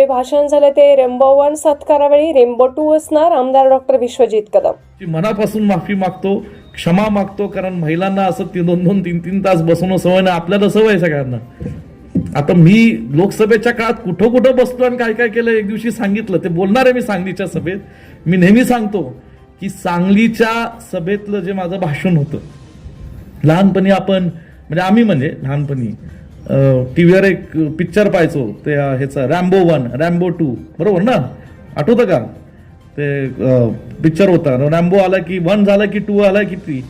जे भाषण झालं ते रेम्बो वन सत्कारावेळी रेम्बो टू असणार आमदार डॉक्टर विश्वजित कदम. मनापासून माफी मागतो क्षमा मागतो कारण महिलांना असं तीन दोन दोन तीन तीन तास बसवणं सवय ना आपल्याला सवय सगळ्यांना. आता मी लोकसभेच्या काळात कुठं कुठं बसलो आणि काय काय केलं एक दिवशी सांगितलं ते बोलणार आहे मी सांगलीच्या सभेत. मी नेहमी सांगतो की सांगलीच्या सभेतलं जे माझं भाषण होतं लहानपणी आपण म्हणजे आम्ही म्हणजे लहानपणी टी व्हीवर एक पिक्चर पाहायचो ते ह्याचं रॅम्बो वन रॅम्बो टू बरोबर ना? आठवतं का? ते पिक्चर होता. रॅम्बो आला की वन झालं की टू आला की थ्री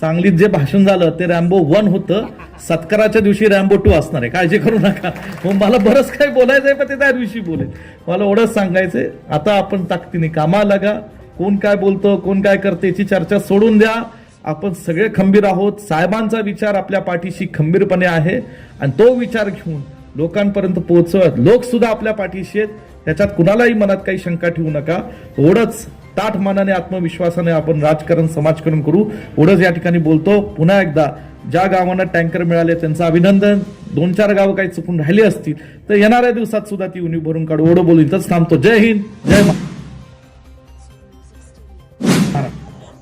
सांगलीत जे भाषण झालं ते रॅम्बो वन होतं. सत्काराच्या दिवशी रॅम्बो टू असणार आहे. काळजी करू नका. मग मला बरंच काही बोलायचं आहे पण ते त्या दिवशी बोलेल. मला एवढंच सांगायचंय. आता आपण ताकदीने कामाला लागा. कोण काय बोलतो कोण काय करते याची चर्चा सोडून द्या. आपण सगळे खंबीर आहोत. साहेबांचा विचार आपल्या पाठीशी खंबीरपणे आहे. आणि तो विचार घेऊन लोकांपर्यंत पोहोचवत लोक सुद्धा आपल्या पाठीशी आहेत. त्याच्यात कुणालाही मनात काही शंका ठेवू नका. एवढंच ताठ मानाने आत्मविश्वासाने आपण राजकारण समाजकारण करू. एवढंच या ठिकाणी बोलतो. पुन्हा एकदा ज्या गावांना टँकर मिळाले त्यांचं अभिनंदन. दोन चार गावं काही चुकून राहिली असतील तर येणाऱ्या दिवसात सुद्धा ती उणी भरून काढू. एवढं बोलू इथंच थांबतो. जय हिंद. जय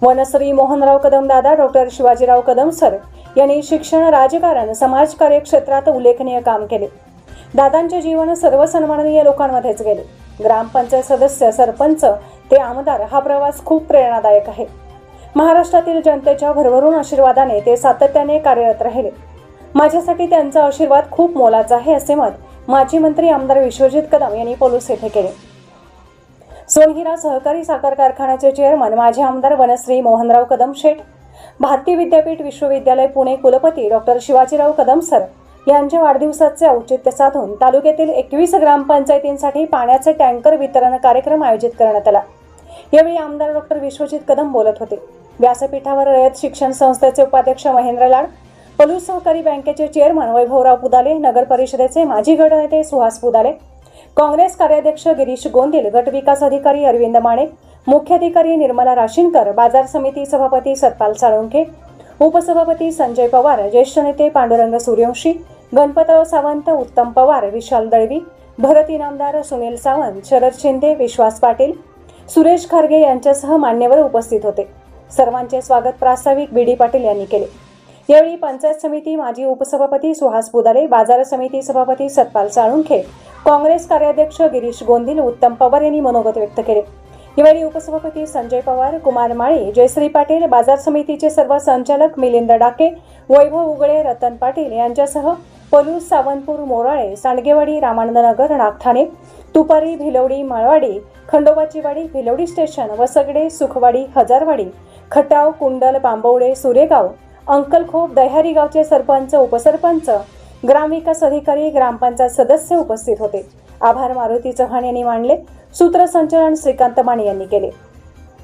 वनश्री मोहनराव कदम दादा डॉक्टर शिवाजीराव कदम सर यांनी शिक्षण राजकारण समाजकार्य क्षेत्रात उल्लेखनीय काम केले. दादांचे जीवन सर्व सन्माननीय लोकांमध्येच गेले. ग्रामपंचायत सदस्य सरपंच ते आमदार हा प्रवास खूप प्रेरणादायक आहे. महाराष्ट्रातील जनतेच्या भरभरून आशीर्वादाने ते सातत्याने कार्यरत राहिले. माझ्यासाठी त्यांचा आशीर्वाद खूप मोलाचा आहे असे मत माजी मंत्री आमदार विश्वजित कदम यांनी पोलूस येथे केले. सोनहिरा सहकारी साखर कारखान्याचे चेअरमन माजी आमदार वनश्री मोहनराव कदम शेठ भारतीय विद्यापीठ विश्वविद्यालय पुणे कुलपती डॉक्टर शिवाजीराव कदम सर यांच्या वाढदिवसाचे औचित्य साधून तालुक्यातील एकवीस ग्रामपंचायतींसाठी पाण्याचे टँकर वितरण कार्यक्रम आयोजित करण्यात आला. यावेळी आमदार डॉक्टर विश्वजित कदम बोलत होते. व्यासपीठावर रयत शिक्षण संस्थेचे उपाध्यक्ष महेंद्र लाड पलूस सहकारी बँकेचे चेअरमन वैभवराव पुदाले नगर परिषदेचे माजी गटनेते सुहास पुदाले काँग्रेस कार्याध्यक्ष गिरीश गोंदिल गट विकास अधिकारी अरविंद माणे मुख्याधिकारी निर्मला राशीनकर बाजार समिती सभापती सतपाल साळुंखे उपसभापती संजय पवार ज्येष्ठ नेते पांडुरंग सूर्यवंशी गणपतराव सावंत उत्तम पवार विशाल दळवी भरत इनामदार सुनील सावंत शरद शिंदे विश्वास पाटील सुरेश खारगे यांच्यासह मान्यवर उपस्थित होते. सर्वांचे स्वागत प्रास्ताविक बी डी पाटील यांनी केले. यावेळी पंचायत समिती माजी उपसभापती सुहास बुदाले बाजार समिती सभापती सतपाल साळुंखे काँग्रेस कार्याध्यक्ष गिरीश गोंदिल उत्तम पवार यांनी मनोगत व्यक्त केले. यावेळी उपसभापती संजय पवार कुमार माळी जयश्री पाटील बाजार समितीचे सर्व संचालक मिलिंद डाके वैभव उगळे रतन पाटील यांच्यासह पलूस सावंतपूर मोराळे सांडगेवाडी रामानंदनगर नागठाणे तुपारी भिलवडी माळवाडी खंडोबाचीवाडी भिलवडी स्टेशन वसगडे सुखवाडी हजारवाडी खटाव कुंडल बांबवडे सुरेगाव अंकलखोप दह्यारी गावचे सरपंच उपसरपंच ग्रामविकास अधिकारी ग्रामपंचायत सदस्य उपस्थित होते. आभार मारुती चव्हाण यांनी मांडले. सूत्रसंचलन श्रीकांत माने यांनी केले.